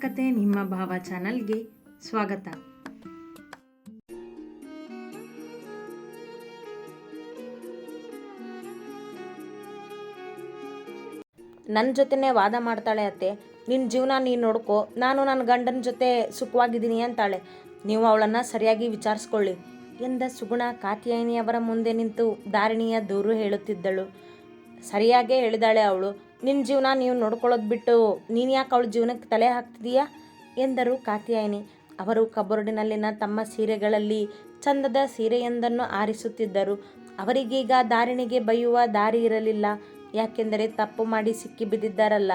ಕತೆ ನಿಮ್ಮ ಭಾವ ಚಾನಲ್ಗೆ ಸ್ವಾಗತ. ನನ್ನ ಜೊತೆನೇ ವಾದ ಮಾಡ್ತಾಳೆ ಅತ್ತೆ. ನಿನ್ನ ಜೀವನ ನೀನು ನೋಡ್ಕೊ. ನಾನು ನನ್ನ ಗಂಡನ ಜೊತೆ ಸುಖವಾಗಿದ್ದೀನಿ ಅಂತಾಳೆ. ನೀವು ಅವಳನ್ನು ಸರಿಯಾಗಿ ವಿಚಾರಿಸ್ಕೊಳ್ಳಿ. ಎಂದ ಸುಗುಣ ಕಾತ್ಯಾಯಿನಿಯವರ ಮುಂದೆ ನಿಂತು ದಾರಿಣಿಯ ದೂರು ಹೇಳುತ್ತಿದ್ದಳು. ಸರಿಯಾಗೇ ಹೇಳಿದಾಳೆ ಅವಳು. ನಿನ್ನ ಜೀವನ ನೀವು ನೋಡ್ಕೊಳ್ಳೋದು ಬಿಟ್ಟು ನೀನು ಯಾಕೆ ಅವಳ ಜೀವನಕ್ಕೆ ತಲೆ ಹಾಕ್ತಿದೀಯಾ? ಎಂದರು ಕಾತ್ಯಾಯಿನಿ. ಅವರು ಕಬೋರ್ಡಿನಲ್ಲಿನ ತಮ್ಮ ಸೀರೆಗಳಲ್ಲಿ ಚಂದದ ಸೀರೆಯೊಂದನ್ನು ಆರಿಸುತ್ತಿದ್ದರು. ಅವರಿಗೀಗ ದಾರಿಣಿಗೆ ಬೈಯುವ ದಾರಿ ಇರಲಿಲ್ಲ. ಯಾಕೆಂದರೆ ತಪ್ಪು ಮಾಡಿ ಸಿಕ್ಕಿ ಬಿದ್ದಿದ್ದಾರಲ್ಲ.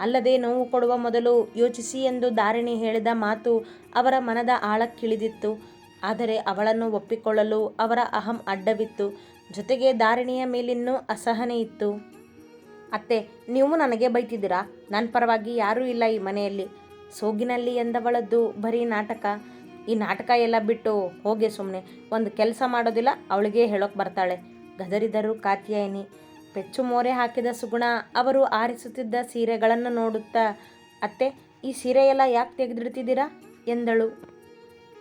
ಅಲ್ಲದೆ ನೋವು ಕೊಡುವ ಮೊದಲು ಯೋಚಿಸಿ ಎಂದು ದಾರಿಣಿ ಹೇಳಿದ ಮಾತು ಅವರ ಮನದ ಆಳಕ್ಕಿಳಿದಿತ್ತು. ಆದರೆ ಅವಳನ್ನು ಒಪ್ಪಿಕೊಳ್ಳಲು ಅವರ ಅಹಂ ಅಡ್ಡವಿತ್ತು. ಜೊತೆಗೆ ದಾರಿಣಿಯ ಮೇಲಿನ್ನೂ ಅಸಹನೆ ಇತ್ತು. ಅತ್ತೆ, ನೀವು ನನಗೆ ಬೈತಿದ್ದೀರಾ? ನನ್ನ ಪರವಾಗಿ ಯಾರೂ ಇಲ್ಲ ಈ ಮನೆಯಲ್ಲಿ. ಸೋಗಿನಲ್ಲಿ ಎಂದವಳದ್ದು ಬರೀ ನಾಟಕ. ಈ ನಾಟಕ ಎಲ್ಲ ಬಿಟ್ಟು ಹೋಗಿ ಸುಮ್ಮನೆ ಒಂದು ಕೆಲಸ ಮಾಡೋದಿಲ್ಲ, ಅವಳಿಗೆ ಹೇಳೋಕೆ ಬರ್ತಾಳೆ. ಗದರಿದರು ಕಾತ್ಯಾಯಿನಿ. ಪೆಚ್ಚು ಮೋರೆ ಹಾಕಿದ ಸುಗುಣ ಅವರು ಆರಿಸುತ್ತಿದ್ದ ಸೀರೆಗಳನ್ನು ನೋಡುತ್ತಾ, ಅತ್ತೆ, ಈ ಸೀರೆಯೆಲ್ಲ ಯಾಕೆ ತೆಗೆದಿಡ್ತಿದ್ದೀರಾ? ಎಂದಳು.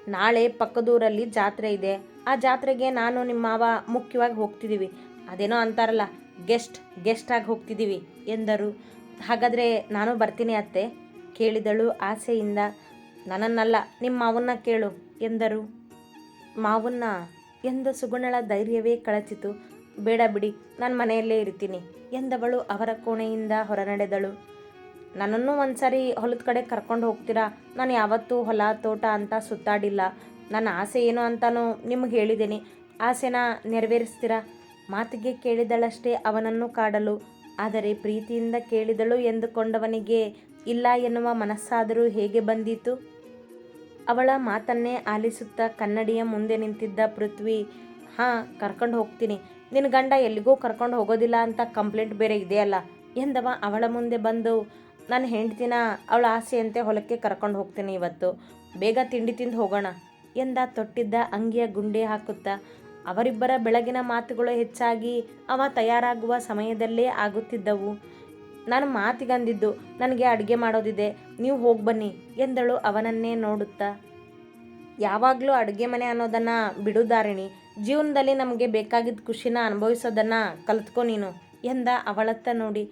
ನಾಳೆ ಪಕ್ಕದೂರಲ್ಲಿ ಜಾತ್ರೆ ಇದೆ. ಆ ಜಾತ್ರೆಗೆ ನಾನು ನಿಮ್ಮ ಮಾವ ಮುಖ್ಯವಾಗಿ ಹೋಗ್ತಿದ್ದೀವಿ. ಅದೇನೋ ಅಂತಾರಲ್ಲ ಗೆಸ್ಟ್ ಗೆಸ್ಟಾಗಿ ಹೋಗ್ತಿದ್ದೀವಿ ಎಂದರು. ಹಾಗಾದರೆ ನಾನು ಬರ್ತೀನಿ ಅತ್ತೆ, ಕೇಳಿದಳು ಆಸೆಯಿಂದ. ನನ್ನನ್ನಲ್ಲ, ನಿಮ್ಮ ಮಾವನ್ನ ಕೇಳು ಎಂದರು. ಮಾವನ್ನ ಎಂದ ಸುಗುಣಳ ಧೈರ್ಯವೇ ಕಳಚಿತು. ಬೇಡ ಬಿಡಿ, ನಾನು ಮನೆಯಲ್ಲೇ ಇರ್ತೀನಿ ಎಂದವಳು ಅವರ ಕೋಣೆಯಿಂದ ಹೊರನಡೆದಳು. ನನ್ನನ್ನು ಒಂದ್ಸರಿ ಹೊಲದ ಕಡೆ ಕರ್ಕೊಂಡು ಹೋಗ್ತೀರಾ? ನಾನು ಯಾವತ್ತೂ ಹೊಲ, ತೋಟ ಅಂತ ಸುತ್ತಾಡಿಲ್ಲ. ನನ್ನ ಆಸೆ ಏನು ಅಂತಾನೂ ನಿಮಗೆ ಹೇಳಿದ್ದೀನಿ. ಆಸೆನ ನೆರವೇರಿಸ್ತೀರಾ? ಮಾತಿಗೆ ಕೇಳಿದಳಷ್ಟೇ ಅವನನ್ನು ಕಾಡಲು. ಆದರೆ ಪ್ರೀತಿಯಿಂದ ಕೇಳಿದಳು ಎಂದುಕೊಂಡವನಿಗೆ, ಇಲ್ಲ ಎನ್ನುವ ಮನಸ್ಸಾದರೂ ಹೇಗೆ ಬಂದಿತು? ಅವಳ ಮಾತನ್ನೇ ಆಲಿಸುತ್ತಾ ಕನ್ನಡಿಯ ಮುಂದೆ ನಿಂತಿದ್ದ ಪೃಥ್ವಿ, ಹಾಂ, ಕರ್ಕೊಂಡು ಹೋಗ್ತೀನಿ. ನಿನ್ನ ಗಂಡ ಎಲ್ಲಿಗೂ ಕರ್ಕೊಂಡು ಹೋಗೋದಿಲ್ಲ ಅಂತ ಕಂಪ್ಲೇಂಟ್ ಬೇರೆ ಇದೆಯಲ್ಲ? ಎಂದವ ಅವಳ ಮುಂದೆ ಬಂದು, ನಾನು ಹೆಂಡ್ತಿನ ಅವಳ ಆಸೆಯಂತೆ ಹೊಲಕ್ಕೆ ಕರ್ಕೊಂಡು ಹೋಗ್ತೀನಿ ಇವತ್ತು. ಬೇಗ ತಿಂಡಿ ತಿಂದು ಹೋಗೋಣ, ಎಂದ ತೊಟ್ಟಿದ್ದ ಅಂಗಿಯ ಗುಂಡಿ ಹಾಕುತ್ತಾ ಅವರಿಬ್ಬರ ಬೆಳಗಿನ ಮಾತುಗಳು ಹೆಚ್ಚಾಗಿ ಅವ ತಯಾರಾಗುವ ಸಮಯದಲ್ಲೇ ಆಗುತ್ತಿದ್ದವು. ನಾನು ಮಾತಿಗಂದಿದ್ದು, ನನಗೆ ಅಡುಗೆ ಮಾಡೋದಿದೆ, ನೀವು ಹೋಗಿ ಬನ್ನಿ ಎಂದಳು ಅವನನ್ನೇ ನೋಡುತ್ತಾ. ಯಾವಾಗಲೂ ಅಡುಗೆ ಮನೆ ಅನ್ನೋದನ್ನು ಬಿಡುದಾರಿಣಿ ಜೀವನದಲ್ಲಿ ನಮಗೆ ಬೇಕಾಗಿದ್ದ ಖುಷಿನ ಅನುಭವಿಸೋದನ್ನು ಕಲಿತ್ಕೊ ನೀನು ಎಂದ ಅವಳತ್ತ ನೋಡಿ.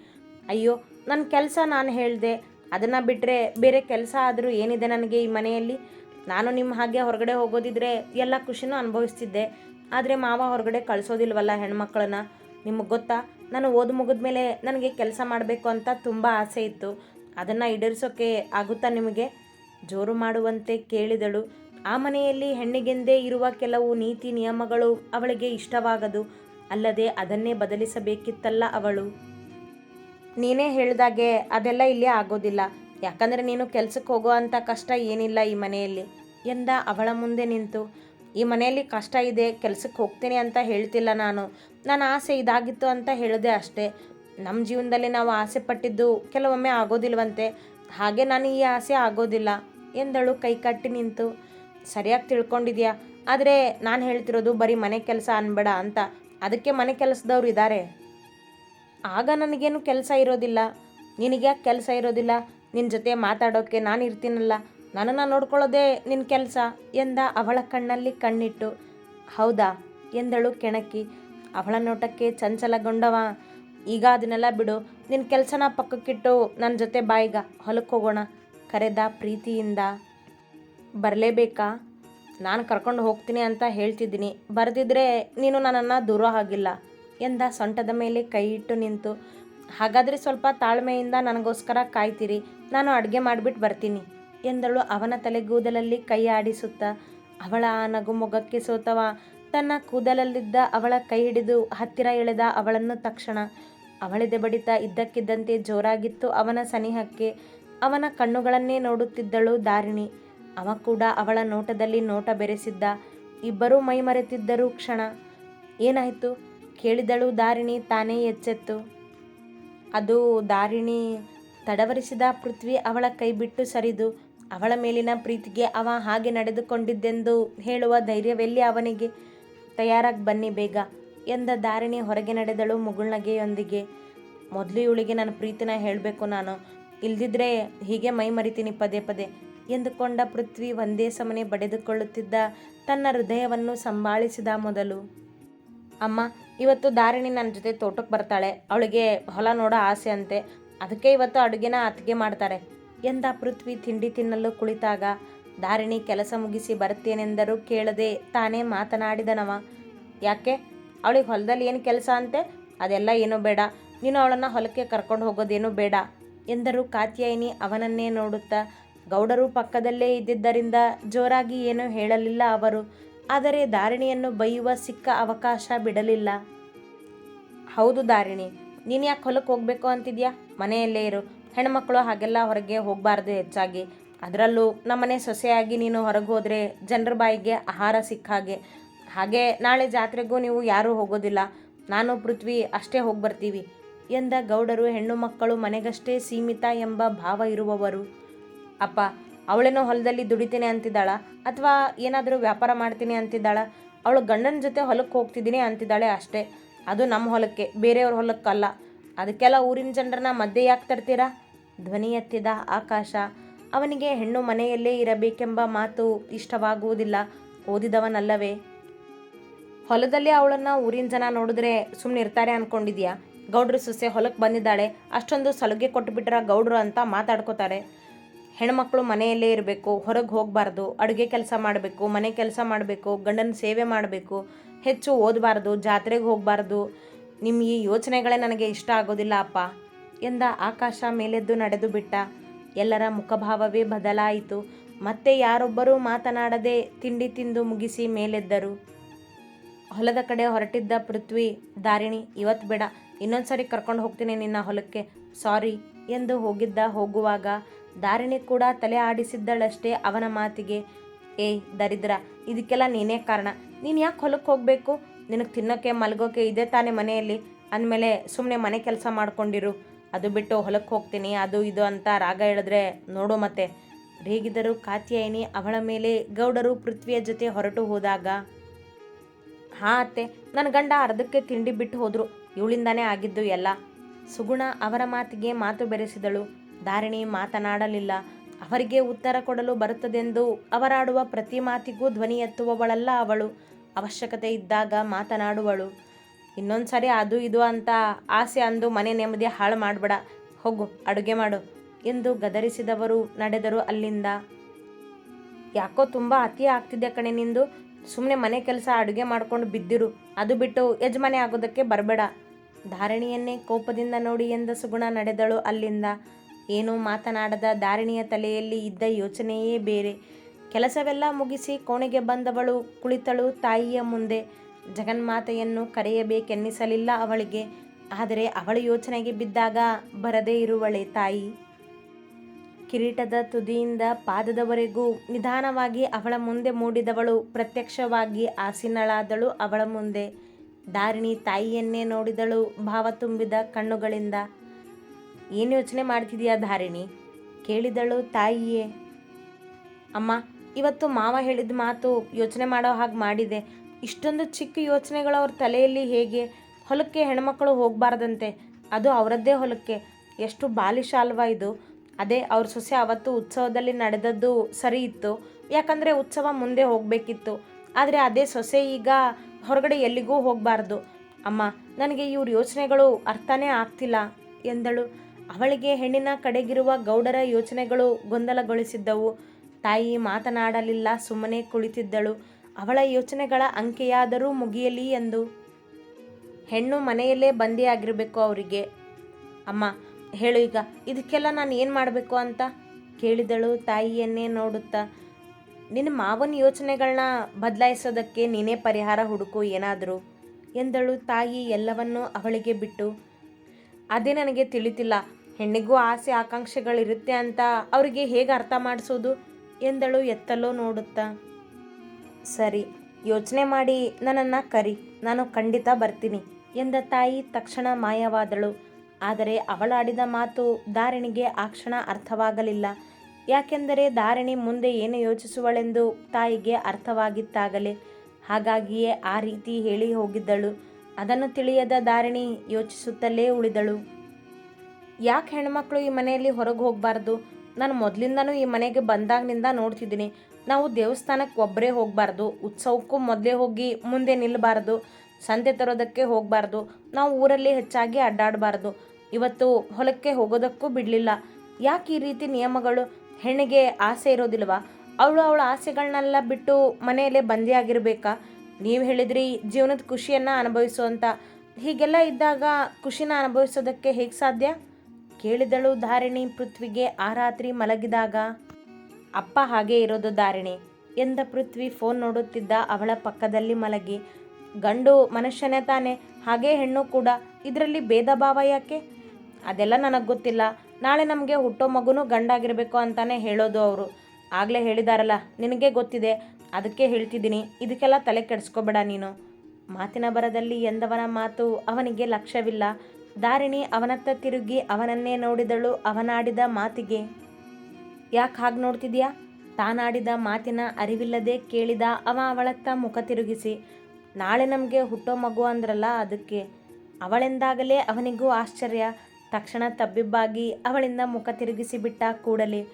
ಅಯ್ಯೋ ನನ್ನ ಕೆಲಸ ನಾನು ಹೇಳಿದೆ, ಅದನ್ನು ಬಿಟ್ಟರೆ ಬೇರೆ ಕೆಲಸ ಆದರೂ ಏನಿದೆ ನನಗೆ ಈ ಮನೆಯಲ್ಲಿ? ನಾನು ನಿಮ್ಮ ಹಾಗೆ ಹೊರಗಡೆ ಹೋಗೋದಿದ್ರೆ ಎಲ್ಲ ಖುಷಿನೂ ಅನುಭವಿಸ್ತಿದ್ದೆ ಆದರೆ ಮಾವ ಹೊರಗಡೆ ಕಳಿಸೋದಿಲ್ವಲ್ಲ ಹೆಣ್ಮಕ್ಳನ್ನ? ನಿಮಗೆ ಗೊತ್ತಾ? ನಾನು ಓದು ಮುಗಿದ ಮೇಲೆ ನನಗೆ ಕೆಲಸ ಮಾಡಬೇಕು ಅಂತ ತುಂಬ ಆಸೆ ಇತ್ತು. ಅದನ್ನು ಈಡೇರಿಸೋಕೆ ಆಗುತ್ತಾ ನಿಮಗೆ? ಜೋರು ಮಾಡುವಂತೆ ಕೇಳಿದಳು. ಆ ಮನೆಯಲ್ಲಿ ಹೆಣ್ಣಿಗೆಂದೇ ಇರುವ ಕೆಲವು ನೀತಿ ನಿಯಮಗಳು ಅವಳಿಗೆ ಇಷ್ಟವಾಗದು. ಅಲ್ಲದೆ ಅದನ್ನೇ ಬದಲಿಸಬೇಕಿತ್ತಲ್ಲ ಅವಳು. ನೀನೇ ಹೇಳಿದಾಗೆ ಅದೆಲ್ಲ ಇಲ್ಲಿ ಆಗೋದಿಲ್ಲ. ಯಾಕಂದರೆ ನೀನು ಕೆಲಸಕ್ಕೆ ಹೋಗೋ ಅಂಥ ಕಷ್ಟ ಏನಿಲ್ಲ ಈ ಮನೆಯಲ್ಲಿ. ಎಂದ ಅವಳ ಮುಂದೆ ನಿಂತು. ಈ ಮನೆಯಲ್ಲಿ ಕಷ್ಟ ಇದೆ, ಕೆಲಸಕ್ಕೆ ಹೋಗ್ತೀನಿ ಅಂತ ಹೇಳ್ತಿಲ್ಲ ನಾನು. ನನ್ನ ಆಸೆ ಇದಾಗಿತ್ತು ಅಂತ ಹೇಳಿದೆ ಅಷ್ಟೇ. ನಮ್ಮ ಜೀವನದಲ್ಲಿ ನಾವು ಆಸೆ ಪಟ್ಟಿದ್ದು ಕೆಲವೊಮ್ಮೆ ಆಗೋದಿಲ್ವಂತೆ. ಹಾಗೆ ನಾನು ಈ ಆಸೆ ಆಗೋದಿಲ್ಲ, ಎಂದಳು ಕೈ ಕಟ್ಟಿ ನಿಂತು. ಸರಿಯಾಗಿ ತಿಳ್ಕೊಂಡಿದ್ಯಾ? ಆದರೆ ನಾನು ಹೇಳ್ತಿರೋದು ಬರೀ ಮನೆ ಕೆಲಸ ಅನ್ಬೇಡ ಅಂತ. ಅದಕ್ಕೆ ಮನೆ ಕೆಲಸದವ್ರು ಇದ್ದಾರೆ ಆಗ ನನಗೇನು ಕೆಲಸ ಇರೋದಿಲ್ಲ. ನಿನಗ್ಯಾಕೆ ಕೆಲಸ ಇರೋದಿಲ್ಲ? ನಿನ್ನ ಜೊತೆ ಮಾತಾಡೋಕ್ಕೆ ನಾನು ಇರ್ತೀನಲ್ಲ. ನನ್ನನ್ನು ನೋಡ್ಕೊಳ್ಳೋದೇ ನಿನ್ನ ಕೆಲಸ, ಎಂದ ಅವಳ ಕಣ್ಣಲ್ಲಿ ಕಣ್ಣಿಟ್ಟು. ಹೌದಾ? ಎಂದಳು ಕೆಣಕಿ. ಅವಳ ನೋಟಕ್ಕೆ ಚಂಚಲಗೊಂಡವ. ಈಗ ಅದನ್ನೆಲ್ಲ ಬಿಡು. ನಿನ್ನ ಕೆಲಸನ ಪಕ್ಕಕ್ಕಿಟ್ಟು ನನ್ನ ಜೊತೆ ಬಾಯಿಗ ಹೊಲಕ್ಕೆ ಹೋಗೋಣ. ಕರೆದ ಪ್ರೀತಿಯಿಂದ. ಬರಲೇಬೇಕಾ? ನಾನು ಕರ್ಕೊಂಡು ಹೋಗ್ತೀನಿ ಅಂತ ಹೇಳ್ತಿದ್ದೀನಿ. ಬರೆದಿದ್ರೆ ನೀನು ನನ್ನನ್ನು ದೂರ ಆಗಿಲ್ಲ. ಎಂದ ಸೊಂಟದ ಮೇಲೆ ಕೈ ಇಟ್ಟು ನಿಂತು. ಹಾಗಾದರೆ ಸ್ವಲ್ಪ ತಾಳ್ಮೆಯಿಂದ ನನಗೋಸ್ಕರ ಕಾಯ್ತೀರಿ. ನಾನು ಅಡುಗೆ ಮಾಡಿಬಿಟ್ಟು ಬರ್ತೀನಿ. ಎಂದಳು ಅವನ ತಲೆಗೂದಲಲ್ಲಿ ಕೈ ಆಡಿಸುತ್ತಾ ಅವಳ ಆ ನಗುಮೊಗಕ್ಕೆ ಸೋತವ. ತನ್ನ ಕೂದಲಲ್ಲಿದ್ದ ಅವಳ ಕೈ ಹಿಡಿದು ಹತ್ತಿರ ಎಳೆದ ಅವಳನ್ನು ತಕ್ಷಣ. ಅವಳಿದೆ ಬಡಿತ ಇದ್ದಕ್ಕಿದ್ದಂತೆ ಜೋರಾಗಿತ್ತು ಅವನ ಸನಿಹಕ್ಕೆ. ಅವನ ಕಣ್ಣುಗಳನ್ನೇ ನೋಡುತ್ತಿದ್ದಳು ದಾರಿಣಿ. ಅವ ಕೂಡ ಅವಳ ನೋಟದಲ್ಲಿ ನೋಟ ಬೆರೆಸಿದ್ದ. ಇಬ್ಬರೂ ಮೈಮರೆತಿದ್ದರು ಕ್ಷಣ. ಏನಾಯಿತು? ಕೇಳಿದಳು ದಾರಿಣಿ ತಾನೇ ಎಚ್ಚೆತ್ತು. ಅದು ದಾರಿಣಿ ತಡವರಿಸಿದ ಪೃಥ್ವಿ ಅವಳ ಕೈ ಬಿಟ್ಟು ಸರಿದು ಅವಳ ಮೇಲಿನ ಪ್ರೀತಿಗೆ ಅವ ಹಾಗೆ ನಡೆದುಕೊಂಡಿದ್ದೆಂದು ಹೇಳುವ ಧೈರ್ಯವೆಲ್ಲಿ ಅವನಿಗೆ? ತಯಾರಾಗಿ ಬನ್ನಿ ಬೇಗ, ಎಂದ ದಾರಿಣಿ ಹೊರಗೆ ನಡೆದಳು ಮುಗುಳ್ನಗೆಯೊಂದಿಗೆ. ಮೊದಲು ಇವಳಿಗೆ ನನ್ನ ಪ್ರೀತಿನ ಹೇಳಬೇಕು ನಾನು. ಇಲ್ದಿದ್ರೆ ಹೀಗೆ ಮೈ ಮರಿತೀನಿ ಪದೇ ಪದೇ, ಎಂದುಕೊಂಡ ಪೃಥ್ವಿ ಒಂದೇ ಸಮನೆ ಬಡಿದುಕೊಳ್ಳುತ್ತಿದ್ದ ತನ್ನ ಹೃದಯವನ್ನು ಸಂಭಾಳಿಸಿದ ಮೊದಲು. ಅಮ್ಮ, ಇವತ್ತು ದಾರಿಣಿ ನನ್ನ ಜೊತೆ ತೋಟಕ್ಕೆ ಬರ್ತಾಳೆ, ಅವಳಿಗೆ ಹೊಲ ನೋಡೋ ಆಸೆ ಅಂತೆ. ಅದಕ್ಕೆ ಇವತ್ತು ಅಡುಗೆನ ಅತ್ತಿಗೆ ಮಾಡ್ತಾರೆ. ಎಂದ ಪೃಥ್ವಿ ತಿಂಡಿ ತಿನ್ನಲು ಕುಳಿತಾಗ, ಧಾರಿಣಿ ಕೆಲಸ ಮುಗಿಸಿ ಬರ್ತೇನೆಂದರೂ ಕೇಳದೆ ತಾನೇ ಮಾತನಾಡಿದನವ. ಯಾಕೆ? ಅವಳಿಗೆ ಹೊಲದಲ್ಲಿ ಏನು ಕೆಲಸ ಅಂತೆ? ಅದೆಲ್ಲ ಏನೂ ಬೇಡ. ನೀನು ಅವಳನ್ನು ಹೊಲಕ್ಕೆ ಕರ್ಕೊಂಡು ಹೋಗೋದೇನು ಬೇಡ ಎಂದರು ಕಾತ್ಯಾಯಿನಿ ಅವನನ್ನೇ ನೋಡುತ್ತಾ, ಗೌಡರು ಪಕ್ಕದಲ್ಲೇ ಇದ್ದಿದ್ದರಿಂದ ಜೋರಾಗಿ ಏನೂ ಹೇಳಲಿಲ್ಲ ಅವರು. ಆದರೆ ಧಾರಿಣಿಯನ್ನು ಬೈಯುವ ಸಿಕ್ಕ ಅವಕಾಶ ಬಿಡಲಿಲ್ಲ. ಹೌದು ಧಾರಿಣಿ, ನೀನು ಯಾಕೆ ಹೊಲಕ್ಕೆ ಹೋಗಬೇಕು ಅಂತಿದ್ಯಾ? ಮನೆಯಲ್ಲೇ ಇರು. ಹೆಣ್ಮಕ್ಳು ಹಾಗೆಲ್ಲ ಹೊರಗೆ ಹೋಗಬಾರ್ದು ಹೆಚ್ಚಾಗಿ. ಅದರಲ್ಲೂ ನಮ್ಮನೆ ಸೊಸೆಯಾಗಿ ನೀನು ಹೊರಗೆ ಹೋದರೆ ಜನರ ಬಾಯಿಗೆ ಆಹಾರ ಸಿಕ್ಕ ಹಾಗೆ. ಹಾಗೆ ನಾಳೆ ಜಾತ್ರೆಗೂ ನೀವು ಯಾರೂ ಹೋಗೋದಿಲ್ಲ. ನಾನು, ಪೃಥ್ವಿ ಅಷ್ಟೇ ಹೋಗಿ ಬರ್ತೀವಿ ಎಂದ ಗೌಡರು ಹೆಣ್ಣು ಮಕ್ಕಳು ಮನೆಗಷ್ಟೇ ಸೀಮಿತ ಎಂಬ ಭಾವ ಇರುವವರು. ಅಪ್ಪ, ಅವಳೇನೋ ಹೊಲದಲ್ಲಿ ದುಡಿತೀನಿ ಅಂತಿದ್ದಾಳ ಅಥವಾ ಏನಾದರೂ ವ್ಯಾಪಾರ ಮಾಡ್ತೀನಿ ಅಂತಿದ್ದಾಳ. ಅವಳು ಗಂಡನ ಜೊತೆ ಹೊಲಕ್ಕೆ ಹೋಗ್ತಿದ್ದೀನಿ ಅಂತಿದ್ದಾಳೆ ಅಷ್ಟೇ. ಅದು ನಮ್ಮ ಹೊಲಕ್ಕೆ, ಬೇರೆಯವ್ರ ಹೊಲಕ್ಕಲ್ಲ. ಅದಕ್ಕೆಲ್ಲ ಊರಿನ ಜನರನ್ನ ಮಧ್ಯೆ ಯಾಕೆ ತರ್ತೀರಾ? ಧ್ವನಿ ಎತ್ತಿದ ಆಕಾಶ, ಅವನಿಗೆ ಹೆಣ್ಣು ಮನೆಯಲ್ಲೇ ಇರಬೇಕೆಂಬ ಮಾತು ಇಷ್ಟವಾಗುವುದಿಲ್ಲ, ಓದಿದವನಲ್ಲವೇ? ಹೊಲದಲ್ಲಿ ಅವಳನ್ನು ಊರಿನ ಜನ ನೋಡಿದ್ರೆ ಸುಮ್ಮನೆ ಇರ್ತಾರೆ ಅನ್ಕೊಂಡಿದ್ಯಾ? ಗೌಡ್ರ ಸೊಸೆ ಹೊಲಕ್ಕೆ ಬಂದಿದ್ದಾಳೆ, ಅಷ್ಟೊಂದು ಸಲುಗೆ ಕೊಟ್ಟುಬಿಟ್ರ ಗೌಡ್ರು ಅಂತ ಮಾತಾಡ್ಕೋತಾರೆ. ಹೆಣ್ಮಕ್ಳು ಮನೆಯಲ್ಲೇ ಇರಬೇಕು, ಹೊರಗೆ ಹೋಗಬಾರ್ದು, ಅಡುಗೆ ಕೆಲಸ ಮಾಡಬೇಕು, ಮನೆ ಕೆಲಸ ಮಾಡಬೇಕು, ಗಂಡನ ಸೇವೆ ಮಾಡಬೇಕು, ಹೆಚ್ಚು ಓದಬಾರ್ದು, ಜಾತ್ರೆಗೆ ಹೋಗಬಾರ್ದು ನಿಮ್ಮ ಈ ಯೋಚನೆಗಳೇ ನನಗೆ ಇಷ್ಟ ಆಗೋದಿಲ್ಲ ಅಪ್ಪ. ಎಂದ ಆಕಾಶ ಮೇಲೆದ್ದು ನಡೆದು ಬಿಟ್ಟ. ಎಲ್ಲರ ಮುಖಭಾವವೇ ಬದಲಾಯಿತು. ಮತ್ತೆ ಯಾರೊಬ್ಬರೂ ಮಾತನಾಡದೆ ತಿಂಡಿ ತಿಂದು ಮುಗಿಸಿ ಮೇಲೆದ್ದರು. ಹೊಲದ ಕಡೆ ಹೊರಟಿದ್ದ ಪೃಥ್ವಿ, ದಾರಿಣಿ, ಇವತ್ತು ಬೇಡ. ಇನ್ನೊಂದು ಸಾರಿ ಕರ್ಕೊಂಡು ಹೋಗ್ತೀನಿ ನಿನ್ನ ಹೊಲಕ್ಕೆ. ಸಾರಿ, ಎಂದು ಹೋಗಿದ್ದ ಹೋಗುವಾಗ, ದಾರಿಣಿ ಕೂಡ ತಲೆ ಆಡಿಸಿದ್ದಳಷ್ಟೇ ಅವನ ಮಾತಿಗೆ. ಏಯ್, ದರಿದ್ರ, ಇದಕ್ಕೆಲ್ಲ ನೀನೇ ಕಾರಣ. ನೀನು ಯಾಕೆ ಹೊಲಕ್ಕೆ ಹೋಗಬೇಕು? ನಿನಗೆ ತಿನ್ನೋಕ್ಕೆ ಮಲಗೋಕೆ ಇದೆ ತಾನೇ ಮನೆಯಲ್ಲಿ? ಅಂದಮೇಲೆ ಸುಮ್ಮನೆ ಮನೆ ಕೆಲಸ ಮಾಡ್ಕೊಂಡಿರು. ಅದು ಬಿಟ್ಟು ಹೊಲಕ್ಕೆ ಹೋಗ್ತೀನಿ, ಅದು ಇದು ಅಂತ ರಾಗ ಹೇಳಿದ್ರೆ ನೋಡು ಮತ್ತೆ. ರೇಗಿದರು ಕಾತ್ಯಾಯಿನಿ, ಅವಳ ಮೇಲೆ ಗೌಡರು ಪೃಥ್ವಿಯ ಜೊತೆ ಹೊರಟು ಹೋದಾಗ. ಹಾಂ ಅತ್ತೆ ನನ್ನ ಗಂಡ ಅರ್ಧಕ್ಕೆ ತಿಂಡಿ ಬಿಟ್ಟು ಹೋದರು. ಇವಳಿಂದಾನೇ ಆಗಿದ್ದು ಎಲ್ಲ. ಸುಗುಣ ಅವರ ಮಾತಿಗೆ ಮಾತು ಬೆರೆಸಿದಳು. ಧಾರಿಣಿ ಮಾತನಾಡಲಿಲ್ಲ. ಅವರಿಗೆ ಉತ್ತರ ಕೊಡಲು ಬರುತ್ತದೆಂದು ಅವರಾಡುವ ಪ್ರತಿ ಮಾತಿಗೂ ಧ್ವನಿ ಎತ್ತುವವಳಲ್ಲ ಅವಳು. ಅವಶ್ಯಕತೆ ಇದ್ದಾಗ ಮಾತನಾಡುವಳು. ಇನ್ನೊಂದು ಸಾರಿ ಅದು ಇದು ಅಂತ ಆಸೆ ಅಂದು ಮನೆ ನೆಮ್ಮದಿ ಹಾಳು ಮಾಡಬೇಡ. ಹೋಗು, ಅಡುಗೆ ಮಾಡು, ಎಂದು ಗದರಿಸಿದವರು ನಡೆದರು ಅಲ್ಲಿಂದ. ಯಾಕೋ ತುಂಬ ಅತಿ ಆಗ್ತಿದೆ ಕಣೆ ನಿಂದು? ಸುಮ್ಮನೆ ಮನೆ ಕೆಲಸ ಅಡುಗೆ ಮಾಡ್ಕೊಂಡು ಬಿದ್ದಿರು. ಅದು ಬಿಟ್ಟು ಯಜಮಾನೆ ಆಗೋದಕ್ಕೆ ಬರಬೇಡ. ಧಾರಣಿಯನ್ನೇ ಕೋಪದಿಂದ ನೋಡಿ ಎಂದ ಸುಗುಣ ನಡೆದಳು ಅಲ್ಲಿಂದ. ಏನೂ ಮಾತನಾಡದ ಧಾರಣಿಯ ತಲೆಯಲ್ಲಿ ಇದ್ದ ಯೋಚನೆಯೇ ಬೇರೆ. ಕೆಲಸವೆಲ್ಲ ಮುಗಿಸಿ ಕೋಣೆಗೆ ಬಂದವಳು, ಕುಳಿತಳು ತಾಯಿಯ ಮುಂದೆ. ಜಗನ್ಮಾತೆಯನ್ನು ಕರೆಯಬೇಕೆನ್ನಿಸಲಿಲ್ಲ ಅವಳಿಗೆ. ಆದರೆ ಅವಳ ಯೋಚನೆಗೆ ಬಿದ್ದಾಗ ಬರದೇ ಇರುವಳೆ ತಾಯಿ. ಕಿರೀಟದ ತುದಿಯಿಂದ ಪಾದದವರೆಗೂ ನಿಧಾನವಾಗಿ ಅವಳ ಮುಂದೆ ಮೂಡಿದವಳು ಪ್ರತ್ಯಕ್ಷವಾಗಿ ಆಸೀನಳಾದಳು ಅವಳ ಮುಂದೆ. ದಾರಿಣಿ ತಾಯಿಯನ್ನೇ ನೋಡಿದಳು ಭಾವ ತುಂಬಿದ ಕಣ್ಣುಗಳಿಂದ. ಏನು ಯೋಚನೆ ಮಾಡ್ತಿದೀಯಾ ಧಾರಿಣಿ ಕೇಳಿದಳು ತಾಯಿಯೇ. ಅಮ್ಮ ಇವತ್ತು ಮಾವ ಹೇಳಿದ ಮಾತು ಯೋಚನೆ ಮಾಡೋ ಹಾಗೆ ಮಾಡಿದೆ. ಇಷ್ಟೊಂದು ಚಿಕ್ಕ ಯೋಚನೆಗಳು ಅವ್ರ ತಲೆಯಲ್ಲಿ ಹೇಗೆ? ಹೊಲಕ್ಕೆ ಹೆಣ್ಮಕ್ಳು ಹೋಗಬಾರ್ದಂತೆ. ಅದು ಅವರದ್ದೇ ಹೊಲಕ್ಕೆ. ಎಷ್ಟು ಬಾಲಿಶ ಅಲ್ವಾ ಇದು. ಅದೇ ಅವ್ರ ಸೊಸೆ ಅವತ್ತು ಉತ್ಸವದಲ್ಲಿ ನಡೆದದ್ದು ಸರಿ ಇತ್ತು. ಯಾಕಂದರೆ ಉತ್ಸವ ಮುಂದೆ ಹೋಗಬೇಕಿತ್ತು. ಆದರೆ ಅದೇ ಸೊಸೆ ಈಗ ಹೊರಗಡೆ ಎಲ್ಲಿಗೂ ಹೋಗಬಾರ್ದು. ಅಮ್ಮ, ನನಗೆ ಇವ್ರ ಯೋಚನೆಗಳು ಅರ್ಥನೇ ಆಗ್ತಿಲ್ಲ ಎಂದಳು. ಅವಳಿಗೆ ಹೆಣ್ಣಿನ ಕಡೆಗಿರುವ ಗೌಡರ ಯೋಚನೆಗಳು ಗೊಂದಲಗೊಳಿಸಿದ್ದವು. ತಾಯಿ ಮಾತನಾಡಲಿಲ್ಲ, ಸುಮ್ಮನೆ ಕುಳಿತಿದ್ದಳು. ಅವಳ ಯೋಚನೆಗಳ ಅಂಕೆಯಾದರೂ ಮುಗಿಯಲಿ ಎಂದು. ಹೆಣ್ಣು ಮನೆಯಲ್ಲೇ ಬಂದಿಯಾಗಿರಬೇಕು ಅವರಿಗೆ. ಅಮ್ಮ, ಹೇಳು ಈಗ, ಇದಕ್ಕೆಲ್ಲ ನಾನು ಏನು ಮಾಡಬೇಕು ಅಂತ? ಕೇಳಿದಳು ತಾಯಿಯನ್ನೇ ನೋಡುತ್ತಾ. ನಿನ್ನ ಮಾವನ ಯೋಚನೆಗಳನ್ನ ಬದಲಾಯಿಸೋದಕ್ಕೆ ನೀನೇ ಪರಿಹಾರ ಹುಡುಕು ಏನಾದರೂ ಎಂದಳು ತಾಯಿ ಎಲ್ಲವನ್ನೂ ಅವಳಿಗೆ ಬಿಟ್ಟು. ಅದೇ ನನಗೆ ತಿಳಿತಿಲ್ಲ. ಹೆಣ್ಣಿಗೂ ಆಸೆ, ಆಕಾಂಕ್ಷೆಗಳಿರುತ್ತೆ ಅಂತ ಅವರಿಗೆ ಹೇಗೆ ಅರ್ಥ ಮಾಡಿಸೋದು? ಎಂದಳು ಎತ್ತಲೋ ನೋಡುತ್ತಾ. ಸರಿ, ಯೋಚನೆ ಮಾಡಿ ನನ್ನನ್ನು ಕರಿ, ನಾನು ಖಂಡಿತ ಬರ್ತೀನಿ ಎಂದ ತಾಯಿ ತಕ್ಷಣ ಮಾಯವಾದಳು. ಆದರೆ ಅವಳಾಡಿದ ಮಾತು ದಾರಿಣಿಗೆ ಆ ಕ್ಷಣ ಅರ್ಥವಾಗಲಿಲ್ಲ. ಯಾಕೆಂದರೆ ದಾರಿಣಿ ಮುಂದೆ ಏನು ಯೋಚಿಸುವಳೆಂದು ತಾಯಿಗೆ ಅರ್ಥವಾಗಿತ್ತಾಗಲೇ. ಹಾಗಾಗಿಯೇ ಆ ರೀತಿ ಹೇಳಿ ಹೋಗಿದ್ದಳು. ಅದನ್ನು ತಿಳಿಯದ ದಾರಿಣಿ ಯೋಚಿಸುತ್ತಲೇ ಉಳಿದಳು. ಯಾಕೆ ಹೆಣ್ಮಕ್ಳು ಈ ಮನೆಯಲ್ಲಿ ಹೊರಗೆ ಹೋಗಬಾರ್ದು? ನಾನು ಮೊದಲಿಂದನೂ ಈ ಮನೆಗೆ ಬಂದಾಗಿನಿಂದ ನೋಡ್ತಿದ್ದೀನಿ. ನಾವು ದೇವಸ್ಥಾನಕ್ಕೆ ಒಬ್ಬರೇ ಹೋಗಬಾರ್ದು, ಉತ್ಸವಕ್ಕೂ ಮೊದಲೇ ಹೋಗಿ ಮುಂದೆ ನಿಲ್ಲಬಾರ್ದು ಸಂತೆ ತರೋದಕ್ಕೆ ಹೋಗಬಾರ್ದು, ನಾವು ಊರಲ್ಲಿ ಹೆಚ್ಚಾಗಿ ಅಡ್ಡಾಡಬಾರ್ದು. ಇವತ್ತು ಹೊಲಕ್ಕೆ ಹೋಗೋದಕ್ಕೂ ಬಿಡಲಿಲ್ಲ. ಯಾಕೆ ಈ ರೀತಿ ನಿಯಮಗಳು? ಹೆಣ್ಣಿಗೆ ಆಸೆ ಇರೋದಿಲ್ವಾ? ಅವಳು ಅವಳ ಆಸೆಗಳನ್ನೆಲ್ಲ ಬಿಟ್ಟು ಮನೆಯಲ್ಲೇ ಬಂದಿಯಾಗಿರ್ಬೇಕಾ ನೀವು ಹೇಳಿದ್ರಿ ಜೀವನದ ಖುಷಿಯನ್ನು ಅನುಭವಿಸುವಂಥ ಹೀಗೆಲ್ಲ ಇದ್ದಾಗ ಖುಷಿನ ಅನುಭವಿಸೋದಕ್ಕೆ ಹೇಗೆ ಸಾಧ್ಯ? ಕೇಳಿದಳು ಧಾರಿಣಿ ಪೃಥ್ವಿಗೆ, ಆ ರಾತ್ರಿ ಮಲಗಿದಾಗ? ಅಪ್ಪ ಹಾಗೆ ಇರೋದು ಧಾರಿಣಿ ಎಂದ ಪೃಥ್ವಿ ಫೋನ್ ನೋಡುತ್ತಿದ್ದ ಅವಳ ಪಕ್ಕದಲ್ಲಿ ಮಲಗಿ, ಗಂಡು ಮನುಷ್ಯನೇ ತಾನೆ, ಹಾಗೆ ಹೆಣ್ಣು ಕೂಡ, ಇದರಲ್ಲಿ ಭೇದ ಭಾವ ಯಾಕೆ? ಅದೆಲ್ಲ ನನಗೆ ಗೊತ್ತಿಲ್ಲ, ನಾಳೆ ನಮಗೆ ಹುಟ್ಟೋ ಮಗುನೂ ಗಂಡಾಗಿರಬೇಕು ಅಂತಾನೆ ಹೇಳೋದು ಅವರು. ಆಗಲೇ ಹೇಳಿದಾರಲ್ಲ, ನಿನಗೆ ಗೊತ್ತಿದೆ, ಅದಕ್ಕೆ ಹೇಳ್ತಿದ್ದೀನಿ, ಇದಕ್ಕೆಲ್ಲ ತಲೆ ಕೆಡಿಸ್ಕೋಬೇಡ ನೀನು. ಮಾತಿನ ಬರದಲ್ಲಿ ಎಂದವನ ಮಾತು ಅವನಿಗೆ ಲಕ್ಷ್ಯವಿಲ್ಲ ದಾರಿಣಿ ಅವನತ್ತ ತಿರುಗಿ ಅವನನ್ನೇ ನೋಡಿದಳು ಅವನಾಡಿದ ಮಾತಿಗೆ. ಯಾಕೆ ಹಾಗೆ ನೋಡ್ತಿದ್ಯಾ? ತಾನಾಡಿದ ಮಾತಿನ ಅರಿವಿಲ್ಲದೆ ಕೇಳಿದ ಅವ ಅವಳತ್ತ ಮುಖ ತಿರುಗಿಸಿ. ನಾಳೆ ನಮಗೆ ಹುಟ್ಟೋ ಮಗು ಅಂದ್ರಲ್ಲ ಅದಕ್ಕೆ. ಅವಳೆಂದಾಗಲೇ ಅವನಿಗೂ ಆಶ್ಚರ್ಯ. ತಕ್ಷಣ ತಬ್ಬಿಬ್ಬಾಗಿ ಅವಳಿಂದ ಮುಖ ತಿರುಗಿಸಿ ಬಿಟ್ಟ ಕೂಡಲೇ,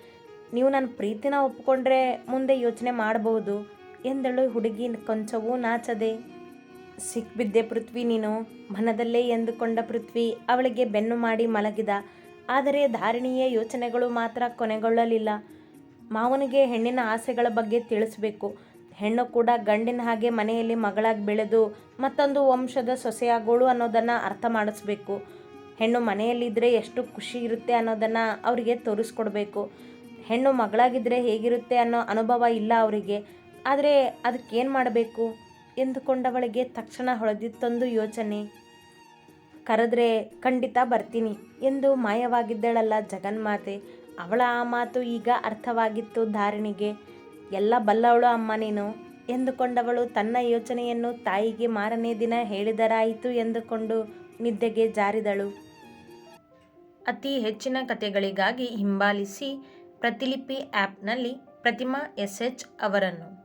ನೀವು ನನ್ನ ಪ್ರೀತಿನ ಒಪ್ಪಿಕೊಂಡ್ರೆ ಮುಂದೆ ಯೋಚನೆ ಮಾಡಬಹುದು ಎಂದಳು ಹುಡುಗಿ ಕೊಂಚವೂ ನಾಚದೆ. ಸಿಕ್ಬಿದ್ದೆ ಪೃಥ್ವಿ ನೀನು, ಮನದಲ್ಲೇ ಎಂದುಕೊಂಡ ಪೃಥ್ವಿ ಅವಳಿಗೆ ಬೆನ್ನು ಮಾಡಿ ಮಲಗಿದ. ಆದರೆ ಧಾರಣೀಯ ಯೋಚನೆಗಳು ಮಾತ್ರ ಕೊನೆಗೊಳ್ಳಲಿಲ್ಲ. ಮಾವನಿಗೆ ಹೆಣ್ಣಿನ ಆಸೆಗಳ ಬಗ್ಗೆ ತಿಳಿಸಬೇಕು. ಹೆಣ್ಣು ಕೂಡ ಗಂಡಿನ ಹಾಗೆ ಮನೆಯಲ್ಲಿ ಮಗಳಾಗಿ ಬೆಳೆದು ಮತ್ತೊಂದು ವಂಶದ ಸೊಸೆಯಾಗೋಳು ಅನ್ನೋದನ್ನು ಅರ್ಥ ಮಾಡಿಸ್ಬೇಕು. ಹೆಣ್ಣು ಮನೆಯಲ್ಲಿದ್ದರೆ ಎಷ್ಟು ಖುಷಿ ಇರುತ್ತೆ ಅನ್ನೋದನ್ನು ಅವರಿಗೆ ತೋರಿಸ್ಕೊಡ್ಬೇಕು. ಹೆಣ್ಣು ಮಗಳಾಗಿದ್ದರೆ ಹೇಗಿರುತ್ತೆ ಅನ್ನೋ ಅನುಭವ ಇಲ್ಲ ಅವರಿಗೆ. ಆದರೆ ಅದಕ್ಕೇನು ಮಾಡಬೇಕು? ಎಂದುಕೊಂಡವಳಿಗೆ ತಕ್ಷಣ ಹೊಳೆದಿತ್ತೊಂದು ಯೋಚನೆ. ಕರೆದ್ರೆ, ಖಂಡಿತ ಬರ್ತೀನಿ ಎಂದು ಮಾಯವಾಗಿದ್ದಳಲ್ಲ ಜಗನ್ಮಾತೆ. ಅವಳ ಆ ಮಾತು ಈಗ ಅರ್ಥವಾಗಿತ್ತು ಧಾರಿಣಿಗೆ. ಎಲ್ಲ ಬಲ್ಲವಳು ಅಮ್ಮ ನೀನು ಎಂದುಕೊಂಡವಳು ತನ್ನ ಯೋಚನೆಯನ್ನು ತಾಯಿಗೆ ಮಾರನೇ ದಿನ ಹೇಳಿದರಾಯಿತು ಎಂದುಕೊಂಡು ನಿದ್ದೆಗೆ ಜಾರಿದಳು. ಅತಿ ಹೆಚ್ಚಿನ ಕಥೆಗಳಿಗಾಗಿ ಹಿಂಬಾಲಿಸಿ ಪ್ರತಿಲಿಪಿ ಆ್ಯಪ್ನಲ್ಲಿ ಪ್ರತಿಮಾ ಎಸ್ ಎಚ್ ಅವರನ್ನು.